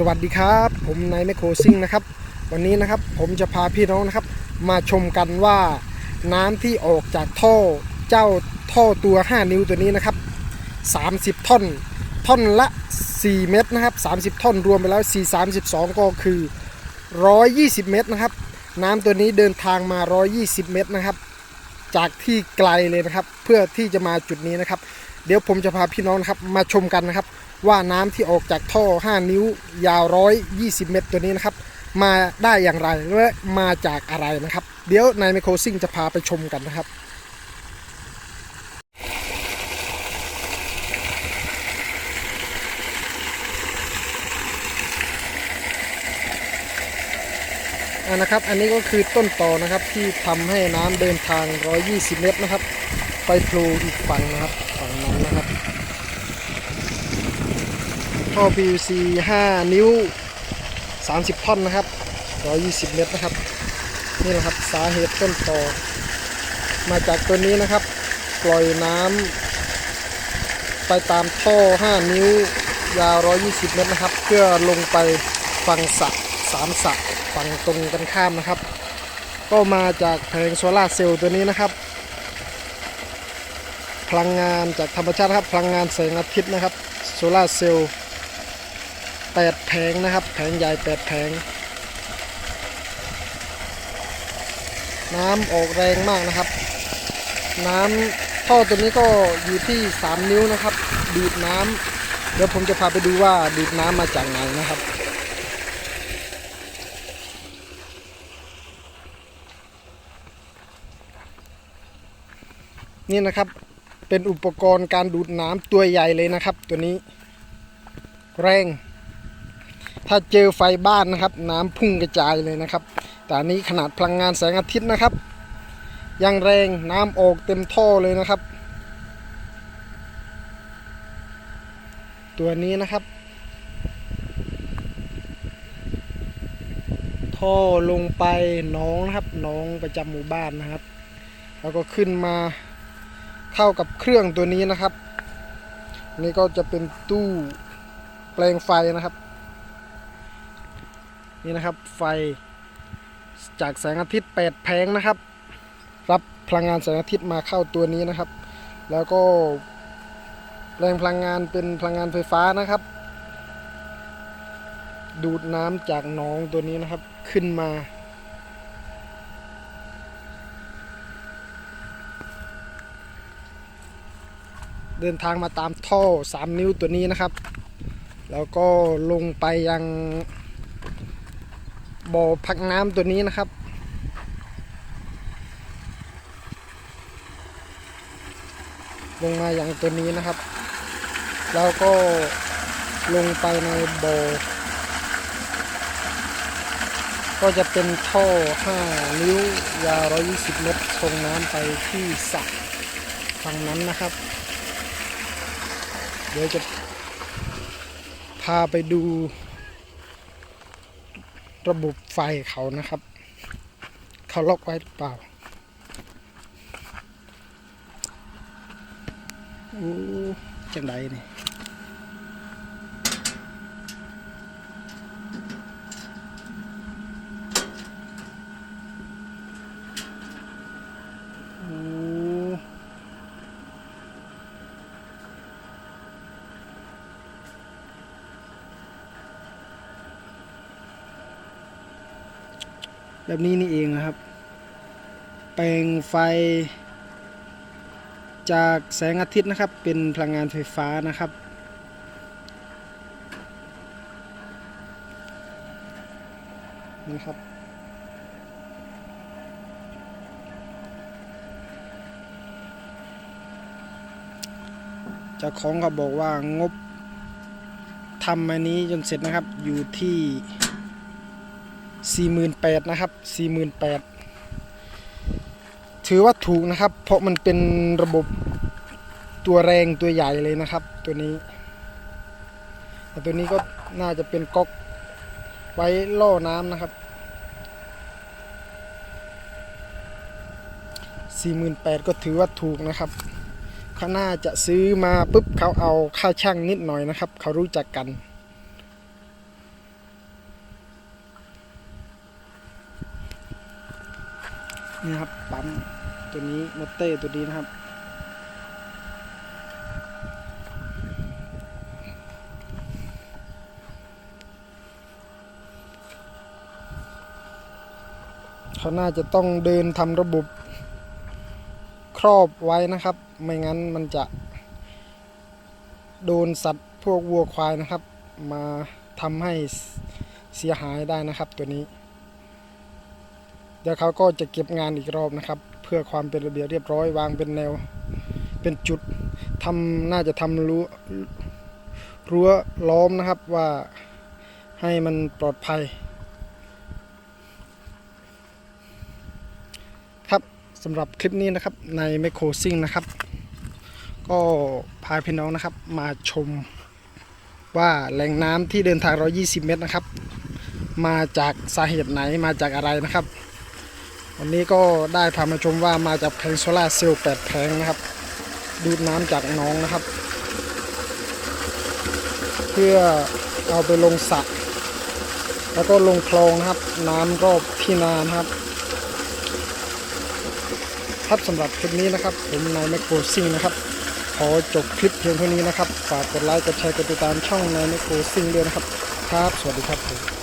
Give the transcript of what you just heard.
สวัสดีครับ ผมนายแมคโครซิ่งนะครับ วันนี้นะครับผมจะพาพี่น้องนะครับ มาชมกันว่าน้ำที่ออกจากท่อเจ้าท่อตัว 5 นิ้วตัวนี้นะครับ 30 ท่อน ท่อนละ 4 เม็ดนะครับ 30 ท่อนรวมไปแล้ว 4 32 ก็คือ 120 เมตรนะครับ น้ำตัวนี้เดินทางมา 120 เมตรนะครับ จากที่ไกลเลยนะครับ เพื่อที่จะมาจุดนี้นะครับ เดี๋ยวผมจะพาพี่น้องนะครับมาชมกันนะครับ ว่าน้ำที่ออกจากท่อ 5 นิ้วยาว 120 เมตรตัวนี้นะครับ มาได้อย่างไรและมาจากอะไรนะครับ เดี๋ยวนายไมโครซิ่งจะพาไปชมกันนะครับอ่านะครับ อันนี้ก็คือต้นต่อนะครับที่ทำให้น้ำเดินทาง 120 เมตรนะครับ ไปโผล่อีกฝั่งนะครับ ท่อ PVC 5 นิ้ว 30 ท่อนนะครับ 120 เมตรนะครับ นี่นะครับสาเหตุต้นต่อ มาจากตัวนี้นะครับ ปล่อยน้ำไปตามท่อ 5 นิ้วยาว 120 เมตรนะครับ เพื่อลงไปฝั่งสระสามสระฝั่งตรงกันข้ามนะครับ ก็มาจากแผงโซลาเซลล์ตัวนี้นะครับ พลังงานจากธรรมชาติครับ พลังงานแสงอาทิตย์นะครับโซลาเซลล์ 8แผงนะครับ แผงใหญ่8แผง น้ำออกแรงมากนะครับ น้ำท่อตัวนี้ก็อยู่ที่3นิ้วนะครับ ดูดน้ำเดี๋ยวผมจะพาไปดูว่าดูดน้ำมาจากไหนนะครับนี่นะครับเป็นอุปกรณ์การดูดน้ำตัวใหญ่เลยนะครับ ตัวนี้ แรง ถ้าเจอไฟบ้านนะครับ น้ำพุ่งกระจายเลยนะครับ แต่อันนี้ขนาดพลังงานแสงอาทิตย์นะครับ ยังแรงน้ำออกเต็มท่อเลยนะครับ ตัวนี้นะครับ ท่อลงไปน้องนะครับน้องประจำหมู่บ้านนะครับ แล้วก็ขึ้นมาเข้ากับเครื่องตัวนี้นะครับ นี่ก็จะเป็นตู้แปลงไฟนะครับ นี่นะครับไฟจากแสงอาทิตย์8แผงนะครับ รับพลังงานแสงอาทิตย์มาเข้าตัวนี้นะครับ แล้วก็แรงพลังงานเป็นพลังงานไฟฟ้านะครับ ดูดน้ำจากหนองตัวนี้นะครับขึ้นมาเดินทางมาตามท่อ 3 นิ้วตัวนี้นะครับ แล้วก็ลงไปยัง บ่อพักน้ำตัวนี้นะครับ ลงมาอย่างตัวนี้นะครับ แล้วก็ลงไปในบ่อก็จะเป็นท่อ 5 นิ้วยาว 120 เมตรส่งน้ำไปที่สระฝั่งนั้นนะครับ เดี๋ยวจะพาไปดู ระบบไฟเขานะครับ เขาล็อกไว้หรือเปล่าโอ้จังไดนี่โอ้ แบบนี้นี่เองนะครับ แปลงไฟ จากแสงอาทิตย์นะครับ เป็นพลังงานไฟฟ้านะครับนี่ครับเจ้าของเขาบอกว่างบทำอันนี้จนเสร็จนะครับอยู่ที่ 48,000นะครับ48,000ถือว่าถูกนะครับ เพราะมันเป็นระบบตัวแรงตัวใหญ่เลยนะครับ ตัวนี้แต่ตัวนี้ก็น่าจะเป็นก๊อกไว้ล่อน้ำนะครับ 48,000 ก็ถือว่าถูกนะครับเขาน่าจะซื้อมาปุ๊บเขาเอาค่าช่างนิดหน่อยนะครับ เขารู้จักกัน นี่ครับปั๊มตัวนี้มอเตอร์ตัวนี้นะครับ เขาน่าจะต้องเดินทำระบบครอบไว้นะครับ ไม่งั้นมันจะโดนสัตว์พวกวัวควายนะครับ มาทำให้เสียหายได้นะครับตัวนี้ เดี๋ยวเขาก็จะเก็บงานอีกรอบนะครับ เพื่อความเป็นระเบียบเรียบร้อยวางเป็นแนว เป็นจุดทำน่าจะทำรั้วรั้วล้อมนะครับว่าให้มันปลอดภัย ครับสำหรับคลิปนี้นะครับในไมโครซิงนะครับ ก็พาพี่น้องนะครับมาชมว่าแหล่งน้ำที่เดินทาง 120 เมตรนะครับ มาจากสาเหตุไหนมาจากอะไรนะครับ วันนี้ก็ได้พามาชมว่ามาจากแผงโซลาเซลล์8แผงนะครับ ดูดน้ำจากน้องนะครับ เพื่อเอาไปลงสระแล้วก็ลงคลองนะครับ น้ำรอบที่นานครับครับสำหรับคลิปนี้นะครับ ผมนายแมคโครซิงนะครับ ขอจบคลิปเพียงเท่านี้นะครับ ฝากกดไลค์กดแชร์กดติดตามช่องนายแมคโครซิงด้วยนะครับ ครับ สวัสดีครับผม